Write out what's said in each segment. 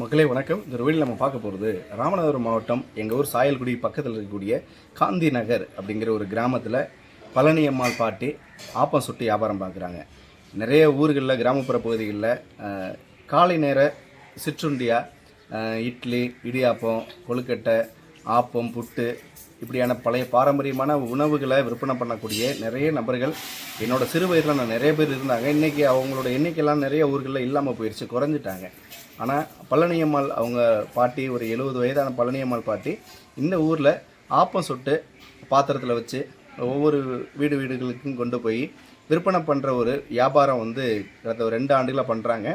மக்களே வணக்கம். இந்த வழியில் நம்ம பார்க்க போகிறது ராமநாதபுரம் மாவட்டம் எங்கள் ஊர் சாயல்குடி பக்கத்தில் இருக்கக்கூடிய காந்தி நகர் அப்படிங்கிற ஒரு கிராமத்தில் பழனியம்மாள் பாட்டி ஆப்பம் சுட்டு வியாபாரம் பார்க்குறாங்க. நிறைய ஊர்களில் கிராமப்புற பகுதிகளில் காலை நேர சிற்றுண்டியா இட்லி இடியாப்பம் கொழுக்கட்டை ஆப்பம் புட்டு இப்படியான பழைய பாரம்பரியமான உணவுகளை விற்பனை பண்ணக்கூடிய நிறைய நபர்கள் என்னோடய சிறு வயதில் நான் நிறைய பேர் இருந்தாங்க. இன்றைக்கி அவங்களோட எண்ணிக்கையெல்லாம் நிறைய ஊர்களில் இல்லாமல் போயிடுச்சு குறைஞ்சிட்டாங்க. ஆனால் பழனியம்மாள் அவங்க பாட்டி ஒரு எழுபது வயதான பழனியம்மாள் பாட்டி இந்த ஊரில் ஆப்பம் சுட்டு பாத்திரத்தில் வச்சு ஒவ்வொரு வீடு வீடுகளுக்கும் கொண்டு போய் விற்பனை பண்ணுற ஒரு வியாபாரம் வந்து கடந்த ஒரு ரெண்டு ஆண்டுகளாக பண்ணுறாங்க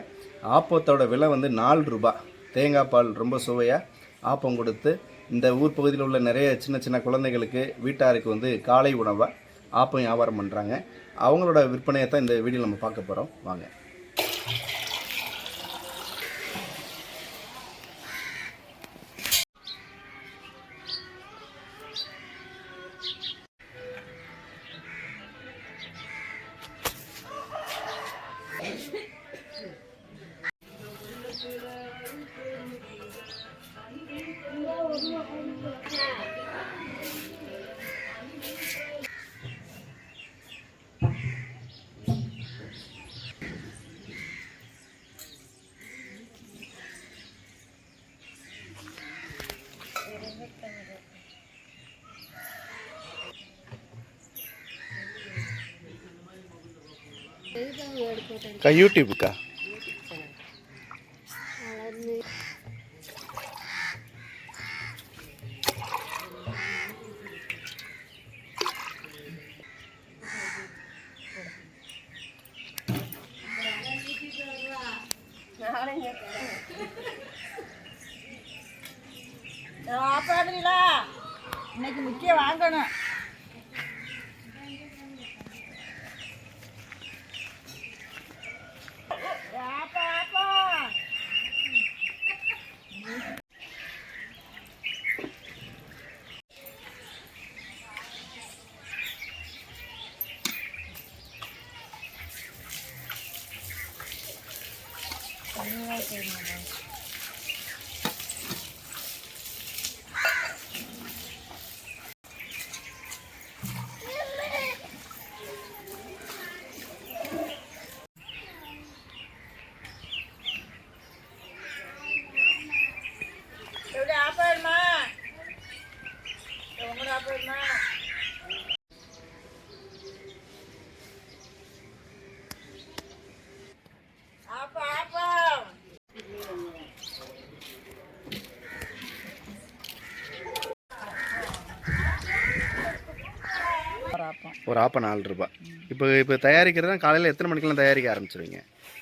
ஆப்பத்தோட விலை வந்து நாலு ரூபாய் தேங்காய் பால் ரொம்ப சுவையாக ஆப்பம் கொடுத்து இந்த ஊர் பகுதியில் உள்ள நிறைய சின்ன சின்ன குழந்தைகளுக்கு வீட்டாருக்கு வந்து காலை உணவாக ஆப்பம் வியாபாரம் பண்ணுறாங்க அவங்களோட விற்பனையை தான் இந்த வீடியோ நம்ம பார்க்க போகிறோம் வாங்க. அக்கா யூடியூப்புக்கா ஆப்பாடுங்களா இன்னைக்கு முக்கியம் வாங்கணும். எப்படி ஒரு ஆப்பம் நாலு ரூபாய். இப்போ இப்போ தயாரிக்கிறதா காலையில் எத்தனை மணிக்கெல்லாம் தயாரிக்க ஆரம்பிச்சிருவீங்க?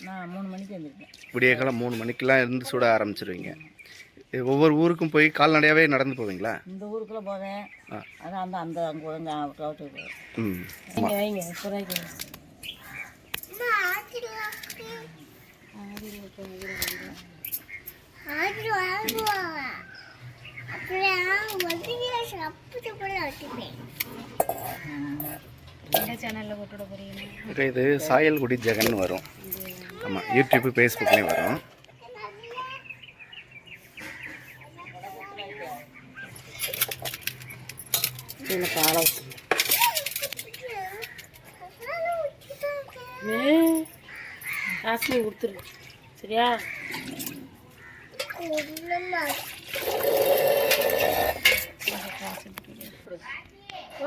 நான் மூணு மணிக்கு வந்துருக்கேன் விடிய காலம் மூணு மணிக்கெல்லாம் இருந்து சுட ஆரம்பிச்சிருவீங்க. ஒவ்வொரு ஊருக்கும் போய் கால்நடையாகவே நடந்து போவீங்களா? இந்த ஊருக்குள்ள போவேன். அதான் அந்த அந்த அங்கே ம். ஓகே இது சாயல்குடி ஜெகன் வரும். ஆமாம் யூடியூப்பு ஃபேஸ்புக்லேயும் வரும். காசு கொடுத்துரு. சரியா?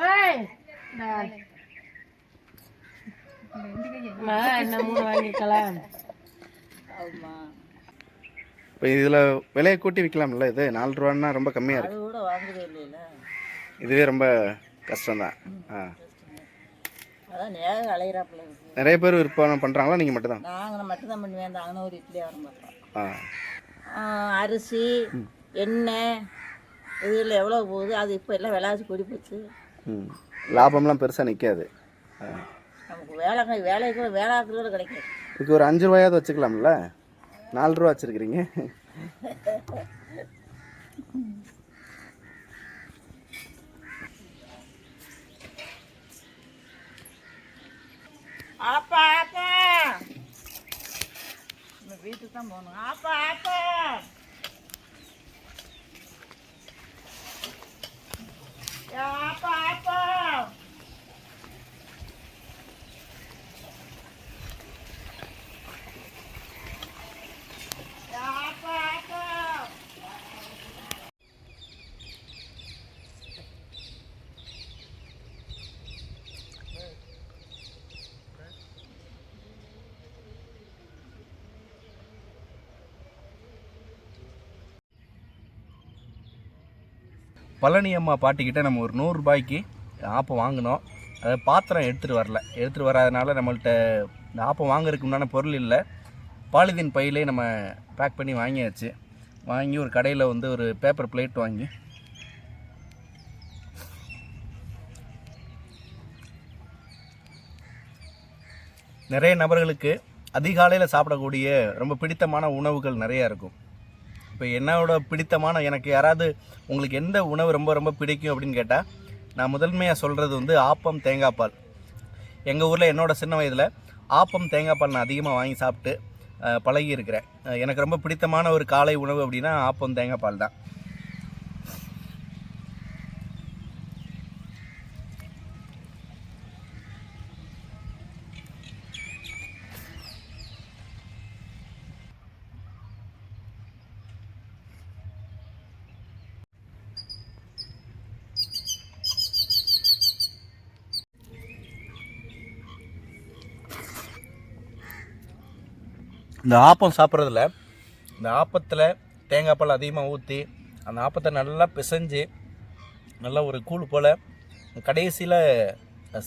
ஓய் இப்போ இதில் விலையை கூட்டி விற்கலாம்ல இது நாலு ரூபான்னா ரொம்ப கம்மியாக அது இருக்குது கூட வாங்குறது இல்லைல்ல இதுவே ரொம்ப கஷ்டம்தான். ஆ. அதான் நேரம் அலையிறாப்புல இருக்கு. நிறைய பேர் விற்பனை பண்ணுறாங்களா நீங்கள் மட்டும்தான்? நாங்கள் மட்டும்தான் பண்ணுவேன். அங்கே ஒரு இட்லி வர மாட்டோம் ஆ. அரிசி எண்ணெய் இதில் எவ்வளோ போகுது? அது இப்போ எல்லாம் விளாசி கூடி போச்சு. ம். லாபம்லாம் பெருசாக நிற்காது நமக்கு வேலை வேலை கூட வேலை ஆக்குறது கூட கிடைக்காது. இதுக்கு ஒரு அஞ்சு ரூபாயாவது வச்சுக்கலாம்ல? நாலு ரூபா வச்சுருக்கிறீங்க. ஆப்பா ஆப்பா. இந்த வீட்டுக்கு தான் போகணும். ஆப்பா ஆப்பா. பழனி அம்மா பாட்டிக்கிட்ட நம்ம ஒரு நூறுரூபாய்க்கு ஆப்பம் வாங்கினோம். அதை பாத்திரம் எடுத்துகிட்டு வரல. எடுத்துகிட்டு வராதனால நம்மள்கிட்ட இந்த ஆப்பம் வாங்குறதுக்கு உண்டான பொருள் இல்லை. பாலிதீன் பையிலே நம்ம பேக் பண்ணி வாங்கியாச்சு. வாங்கி ஒரு கடையில் வந்து ஒரு பேப்பர் பிளேட் வாங்கி. நிறைய நபர்களுக்கு அதிகாலையில் சாப்பிடக்கூடிய ரொம்ப பிடித்தமான உணவுகள் நிறையா இருக்கும். இப்போ என்னோட பிடித்தமான எனக்கு யாராவது உங்களுக்கு எந்த உணவு ரொம்ப ரொம்ப பிடிக்கும் அப்படின்னு கேட்டால் நான் முதன்மையாக சொல்கிறது வந்து ஆப்பம் தேங்காய் பால். எங்கள் ஊரில் என்னோட சின்ன வயதில் ஆப்பம் தேங்காய் பால் நான் அதிகமாக வாங்கி சாப்பிட்டு அஹ், பழகி இருக்கிறேன் எனக்கு ரொம்ப பிடித்தமான ஒரு காலை உணவு அப்படின்னா ஆப்பம் தேங்காய் பால் தான். இந்த ஆப்பம் சாப்பிட்றதுல இந்த ஆப்பத்தில் தேங்காய் பால் அதிகமாக ஊற்றி அந்த ஆப்பத்தை நல்லா பிசைஞ்சு நல்லா ஒரு கூழ் போல் கடைசியில்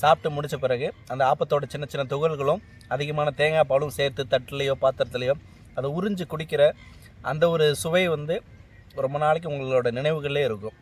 சாப்பிட்டு முடித்த பிறகு அந்த ஆப்பத்தோட சின்ன சின்ன துகள்களும் அதிகமான தேங்காய் பாலும் சேர்த்து தட்டுலேயோ பாத்திரத்துலேயோ அதை உறிஞ்சு குடிக்கிற அந்த ஒரு சுவை வந்து ரொம்ப நாளைக்கு உங்களோட நினைவுகளே இருக்கும்.